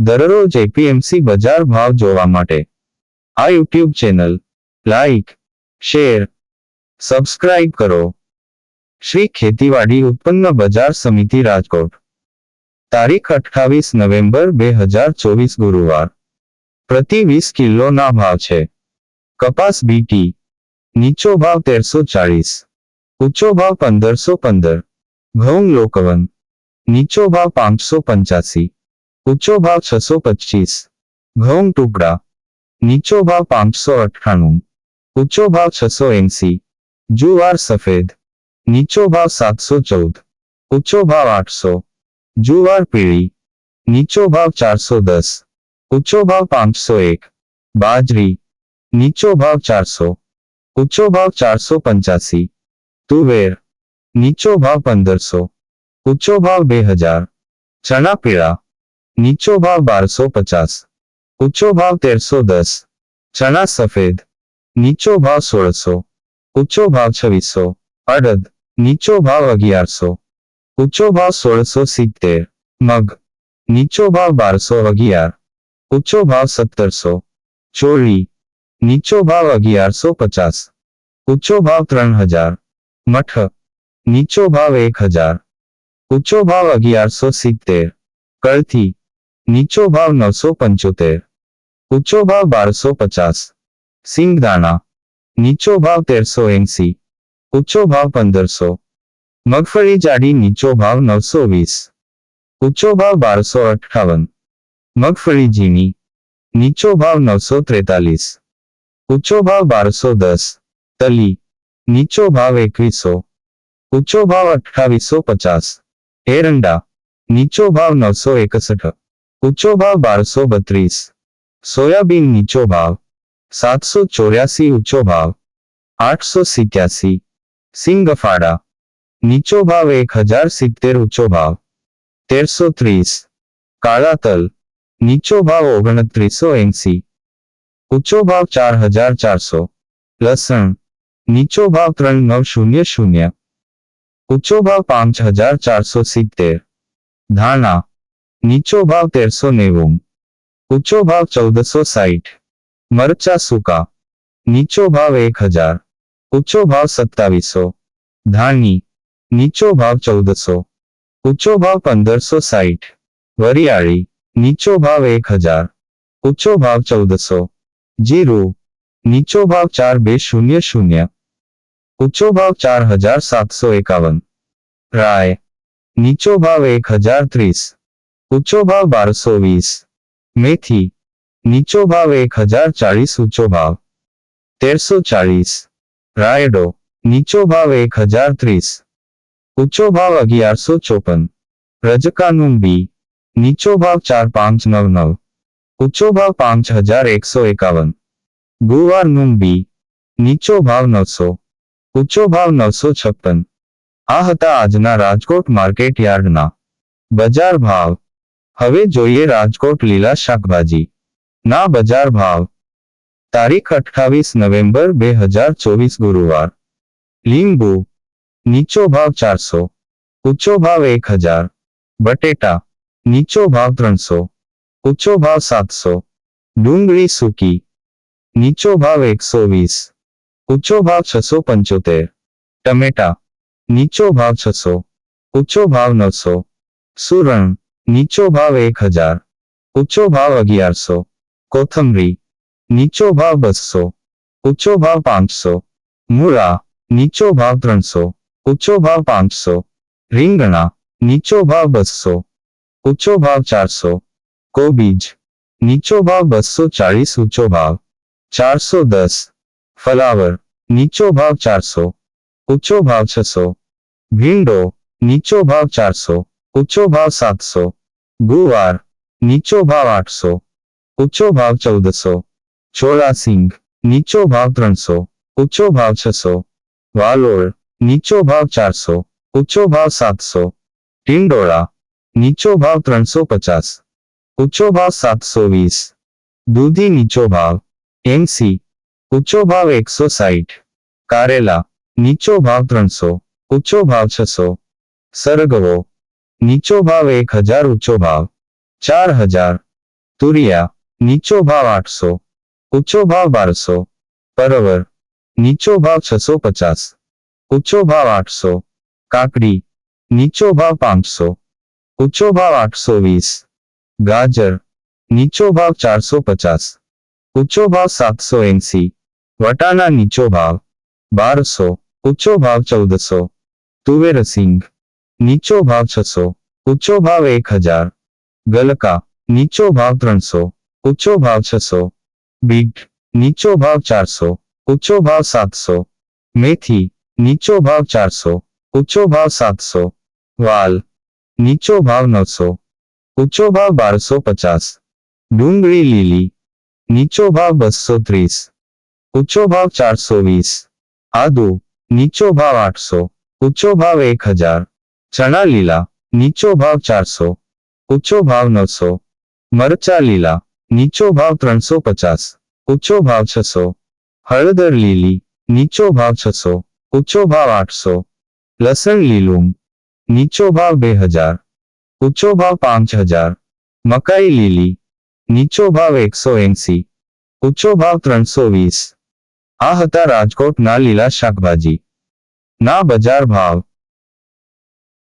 દરરોજ એપીએમસી બજાર ભાવ જોવા માટે. આ YouTube channel like share subscribe કરો. શ્રી ખેતીવાડી ઉત્પન્ન બજાર સમિતિ રાજકોટ. તારીખ અઠ્ઠાવીસ નવેમ્બર બે હજાર ચોવીસ ગુરુવાર. પ્રતિ વીસ કિલોના ભાવ છે. કપાસ બીટી નીચો ભાવ તેરસો ચાળીસ. ઊંચો ભાવ પંદરસો પંદર. ઘઉં લોકવન, નીચો ભાવ પાંચસો પંચ્યાસી. ઊંચો ભાવ છસો પચીસ ઘઉં ટુકડા નીચો ભાવ પાંચસો અઠ્ઠાણું ઊંચો ભાવ છસો એંસી જુવાર સફેદ નીચો ભાવ સાતસો ચૌદ ઊંચો ભાવ આઠસો જુવાર પીળી નીચો ભાવ ચારસો દસ ઊંચો ભાવ પાંચસો એક બાજરી નીચો ભાવ ચારસો ઊંચો ભાવ ચારસો પંચ્યાસી તુવેર નીચો ભાવ પંદરસો ઊંચો ભાવ બે હજાર ચણા પીળા નીચો ભાવ બારસો પચાસ ઊંચો ભાવ તેરસો દસ ચણા સફેદ નીચો ભાવ સોળસો ઊંચો ભાવ છવ્વીસો અડદ નીચો ભાવ અગિયારસો ઊંચો ભાવ સોળસો સિત્તેર મગ નીચો ભાવ બારસો અગિયાર ઊંચો ભાવ સત્તરસો ચોળી નીચો ભાવ અગિયારસો પચાસ ઊંચો ભાવ ત્રણ હજાર મઠ નીચો ભાવ એક હજાર ઊંચો ભાવ અગિયારસો સિત્તેર કળથી નીચો ભાવ નવસો પંચોતેર ઊંચો ભાવ બારસો પચાસ સિંગદાણા નીચો ભાવ તેરસો એંસી ઊંચો ભાવ પંદરસો મગફળી જાડી નીચો ભાવ નવસો વીસ ઊંચો ભાવ બારસો અઠ્ઠાવન મગફળી ઝીણી નીચો ભાવ નવસો ત્રેતાલીસ ઊંચો ભાવ બારસો દસ તલી નીચો ભાવ એકવીસો ઊંચો ભાવ અઠ્ઠાવીસો પચાસ એરંડા નીચો ભાવ નવસો એકસઠ ઊંચો ભાવ બારસો બત્રીસ સોયાબીન નીચો ભાવ સાતસો ચોર્યાસી ઊંચો ભાવ આઠસો સિત્યાસી સિંગફાડા નીચો ભાવ એક હજાર સિત્તેર ઊંચો ભાવ તેરસો ત્રીસ કાળા તલ નીચો ભાવ ઓગણત્રીસો એંસી ઊંચો ભાવ ચાર હજાર ચારસો લસણ નીચો ભાવ ત્રણ નવ શૂન્ય શૂન્ય ઊંચો ભાવ પાંચ હજાર ચારસો સિત્તેર ધાણા નીચો ભાવ તેરસો નેવું ઊંચો ભાવ ચૌદસો સાઠ મરચા સૂકા નીચો ભાવ એક હજાર ઊંચો ભાવ સત્તાવીસો ધાણી નીચો ભાવ ચૌદસો ઊંચો ભાવ પંદરસો સાઠ વરિયાળી નીચો ભાવ એક હજાર ઊંચો ભાવ ચૌદસો જીરું નીચો ભાવ ચાર બે શૂન્ય શૂન્ય ઊંચો ભાવ ચાર હજાર સાતસો એકાવન રાય નીચો ભાવ એક હજાર ત્રીસ ઊંચો ભાવ બારસો વીસ મેથી નીચો ભાવ એક હજાર ચાળીસ ઊંચો ભાવ તેરસો ચાળીસ રાયડો નીચો ભાવ એક હજાર ત્રીસ ઊંચો ભાવ અગિયારસો ચોપન રજકાનું બી નીચો ભાવ ચાર પાંચ નવ નવ ઊંચો ભાવ પાંચ હજાર એકસો એકાવન ગુવારનું બી નીચો ભાવ નવસો ઊંચો ભાવ નવસો છપ્પન આ હતા આજના રાજકોટ માર્કેટ યાર્ડના બજાર ભાવ હવે જોઈએ રાજકોટ લીલા શાકભાજી ના બજાર ભાવ તારીખ અઠ્ઠાવીસ નવેમ્બર બે હજાર ચોવીસ ગુરુવાર લીંબુ નીચો ભાવ ચારસો ઊંચો ભાવ એક હજાર બટેટા નીચો ભાવ ત્રણસો ઊંચો ભાવ સાતસો ડુંગળી સૂકી નીચો ભાવ એકસો વીસ ઊંચો ભાવ છસો પંચોતેર ટમેટા નીચો ભાવ છસો ઊંચો ભાવ નવસો સુરણ નીચો ભાવ એક હજાર ઊંચો ભાવ અગિયારસો કોથમરી નીચો ભાવ બસો ઊંચો ભાવ પાંચસો મૂળા નીચો ભાવ ત્રણસો ઊંચો ભાવ પાંચસો રીંગણા નીચો ભાવ બસો ઊંચો ભાવ ચારસો કોબીજ નીચો ભાવ બસો ચાળીસ ઊંચો ભાવ ચારસો દસ ફલાવર નીચો ભાવ ચારસો ઊંચો ભાવ છસો ભીંડો નીચો ભાવ ચારસો ઊંચો ભાવ સાતસો ગુવાર નીચો ભાવ આઠસો ઊંચો ભાવ ચૌદસો ચોળાસિંગ નીચો ભાવ ત્રણસો ઊંચો ભાવ છસો વાલોળ નીચો ભાવ ચારસો ઊંચો ભાવ સાતસો ટિંડોળા નીચો ભાવ ત્રણસો પચાસ ઊંચો ભાવ સાતસો વીસ દૂધી નીચો ભાવ એંસી ઊંચો ભાવ એકસો સાઠ કારેલા નીચો ભાવ ત્રણસો ઊંચો ભાવ છસો સરગવો નીચો ભાવ એક હજાર ઊંચો ભાવ ચાર હજાર તુરિયા નીચો ભાવ આઠસો ઊંચો ભાવ બારસો પરવર નીચો ભાવ છસો પચાસ ઊંચો ભાવ આઠસો કાકડી નીચો ભાવ પાંચસો ઊંચો ભાવ આઠસો વીસ ગાજર નીચો ભાવ ચારસો પચાસ ઊંચો ભાવ સાતસો એંસી વટાણા નીચો ભાવ બારસો ઊંચો ભાવ ચૌદસો તુવેર સિંગ નીચો ભાવ છસો ઊંચો ભાવ એક હજાર ગલકા નીચો ભાવ ત્રણસો ઊંચો ભાવ છસો બીટ નીચો ભાવ ચારસો ઊંચો ભાવ સાતસો મેથી નીચો ભાવ ચારસો ઊંચો ભાવ સાતસો વાલ નીચો ભાવ નવસો ઊંચો ભાવ બારસો પચાસ ડુંગળી લીલી નીચો ભાવ બસો ત્રીસ ઊંચો ભાવ ચારસો વીસ આદુ નીચો ભાવ આઠસો ઊંચો ભાવ એક હજાર ચણા લીલા નીચો ભાવ ચારસો ઊંચો ભાવ નવસો મરચા લીલા નીચો ભાવ ત્રણસો પચાસ ઊંચો ભાવ છસો હળદર લીલી નીચો ભાવ છસો ઊંચો ભાવ આઠસો લસણ લીલું નીચો ભાવ બે હજાર ઊંચો ભાવ પાંચ હજાર મકાઈ લીલી નીચો ભાવ એકસો એંસી ઊંચો ભાવ ત્રણસો વીસ આ હતા રાજકોટના લીલા શાકભાજી ના બજાર ભાવ